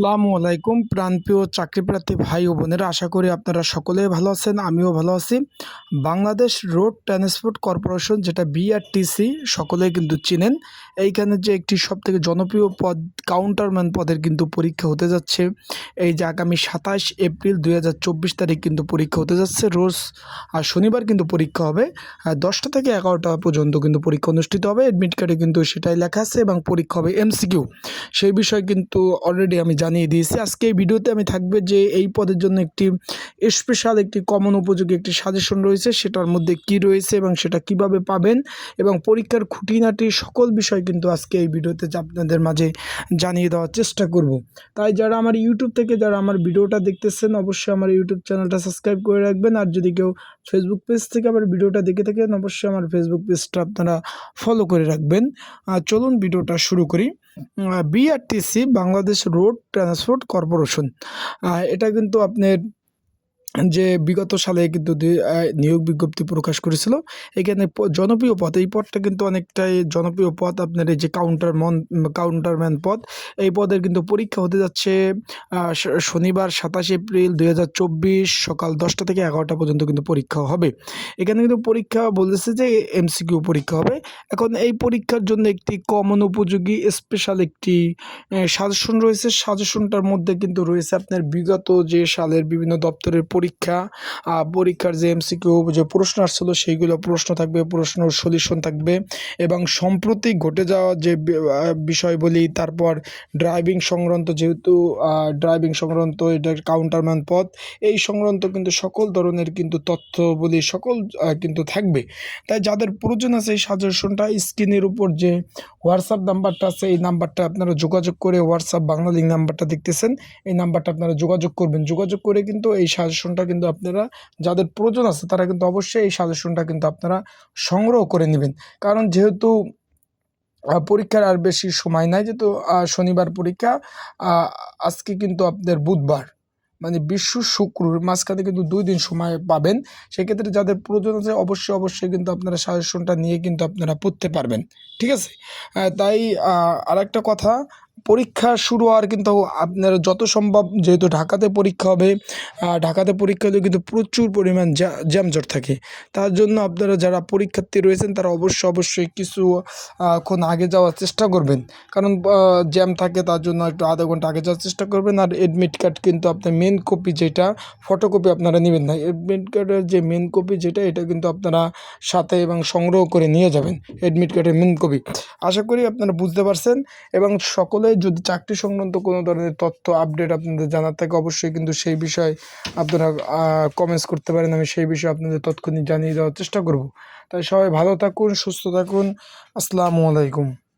আসসালামু আলাইকুম প্রাণপ্রিয় চাকরিপ্রার্থী ভাই ও বোনেরা, আশা করি আপনারা সকলেই ভালো আছেন, আমিও ভালো আছি। বাংলাদেশ রোড ট্রান্সপোর্ট কর্পোরেশন, যেটা বিআরটিসি সকলেই কিন্তু চিনেন। এইখানে যে একটি সবথেকে জনপ্রিয় পদ কাউন্টারম্যান পদের কিন্তু পরীক্ষা হতে যাচ্ছে। এই যে আগামী সাতাশ এপ্রিল দু হাজার চব্বিশ তারিখ কিন্তু পরীক্ষা হতে যাচ্ছে, রোজ আর শনিবার কিন্তু পরীক্ষা হবে। দশটা থেকে এগারোটা পর্যন্ত কিন্তু পরীক্ষা অনুষ্ঠিত হবে। অ্যাডমিট কার্ডে কিন্তু সেটাই লেখা আছে এবং পরীক্ষা হবে এমসিকিউ সেই বিষয়ে কিন্তু অলরেডি আমি জানিয়ে দিয়েছি। আজকে এই ভিডিওতে আমি থাকবে যে এই পদের জন্য একটি স্পেশাল একটি কমন উপযোগী একটি সাজেশন রয়েছে। সেটার মধ্যে কি রয়েছে এবং সেটা কীভাবে পাবেন এবং পরীক্ষার খুঁটিনাটি সকল বিষয় কিন্তু আজকে এই ভিডিওতে আপনাদের মাঝে জানিয়ে দেওয়ার চেষ্টা করব। তাই যারা আমার ইউটিউব থেকে যারা আমার ভিডিওটা দেখতেছেন, অবশ্যই আমার ইউটিউব চ্যানেলটা সাবস্ক্রাইব করে রাখবেন। আর যদি কেউ ফেসবুক পেজ থেকে আমার ভিডিওটা দেখে থাকেন, অবশ্যই আমার ফেসবুক পেজটা আপনারা ফলো করে রাখবেন। চলুন ভিডিওটা শুরু করি। BRTC Bangladesh road transport corporation এটা কিন্তু আপনার যে বিগত সালে কিন্তু নিয়োগ বিজ্ঞপ্তি প্রকাশ করেছিল। এখানে জনপ্রিয় পদ, এই পদটা কিন্তু অনেকটাই জনপ্রিয় পদ। আপনার এই যে কাউন্টার মন কাউন্টারম্যান পদ, এই পদের কিন্তু পরীক্ষা হতে যাচ্ছে শনিবার সাতাশ এপ্রিল দু হাজার চব্বিশ সকাল দশটা থেকে এগারোটা পর্যন্ত কিন্তু পরীক্ষা হবে। এখানে কিন্তু পরীক্ষা বলেছে যে এমসিকিউ পরীক্ষা হবে। এখন এই পরীক্ষার জন্য একটি কমন উপযোগী স্পেশাল একটি সাজেশন রয়েছে। সাজেশনটার মধ্যে কিন্তু রয়েছে আপনার বিগত যে সালের বিভিন্ন দপ্তরের পরীক্ষা পরীক্ষার যে এমসিকিউ যে প্রশ্ন আসছিল সেইগুলো প্রশ্ন থাকবে প্রশ্ন সলিউশন থাকবে এবং সম্প্রতি ঘটে যাওয়া যে বি- আহ, বিষয়বলি তারপর ড্রাইভিং সংক্রান্ত যেহেতু ড্রাইভিং সংক্রান্ত এটা কাউন্টারম্যান পদ এই সংক্রান্ত কিন্তু সকল ধরনের কিন্তু তথ্য বলি সকল কিন্তু থাকবে। তাই যাদের প্রয়োজন আছে এই সাজেশনটা স্ক্রিনের উপর যে হোয়াটসঅ্যাপ নাম্বারটা আছে এই নাম্বারটা আপনারা যোগাযোগ করে হোয়াটসঅ্যাপ বাংলা লিঙ্ক নাম্বারটা দেখতেছেন এই নাম্বারটা আপনারা যোগাযোগ করবেন। যোগাযোগ করে কিন্তু এই সাজেশনটা কিন্তু আপনারা, যাদের প্রয়োজন আছে তারা কিন্তু অবশ্যই এই সাজেশনটা কিন্তু আপনারা সংগ্রহ করে নেবেন। কারণ যেহেতু পরীক্ষার আর বেশি সময় নাই, যেহেতু শনিবার পরীক্ষা আজকে কিন্তু আপনাদের বুধবার। মানে বিশ্ব শুক্রর মাঝখানে কিন্তু দুই দিন সময় পাবেন। সেক্ষেত্রে যাদের প্রয়োজন আছে অবশ্যই অবশ্যই কিন্তু আপনারা সাজেশনটা নিয়ে কিন্তু আপনারা পড়তে পারবেন। ঠিক আছে? তাই আর একটা কথা পরীক্ষা শুরু হওয়ার কিন্তু আপনার যত সম্ভব যেহেতু ঢাকাতে পরীক্ষা হবে ঢাকাতে পরীক্ষা হলে কিন্তু প্রচুর পরিমাণ জ্যা- জ্যামজট থাকে। তার জন্য আপনারা যারা পরীক্ষার্থী রয়েছেন তারা অবশ্যই অবশ্যই কিছু আহ, ক্ষণ আগে যাওয়ার চেষ্টা করবেন। কারণ জ্যাম থাকে তার জন্য একটু আধা ঘণ্টা আগে যাওয়ার চেষ্টা করবেন। আর এডমিট কার্ড কিন্তু আপনার মেন কপি যেটা ফটোকপি আপনারা নেবেন না। এডমিট কার্ডের যে মেন কপি যেটা এটা কিন্তু আপনারা সাথে এবং সংগ্রহ করে নিয়ে যাবেন। এডমিট কার্ডের মেন কপি আশা করি আপনারা বুঝতে পারছেন। এবং সকলে যদি চাকরি সংক্রান্ত কোনো ধরনের তথ্য আপডেট আপনাদের জানার থাকে, অবশ্যই কিন্তু সেই বিষয়ে আপনারা কমেন্টস করতে পারেন। আমি সেই বিষয়ে আপনাদের তৎক্ষণিক জানিয়ে দেওয়ার চেষ্টা করব। তাই সবাই ভালো থাকুন, সুস্থ থাকুন। আসসালামু আলাইকুম।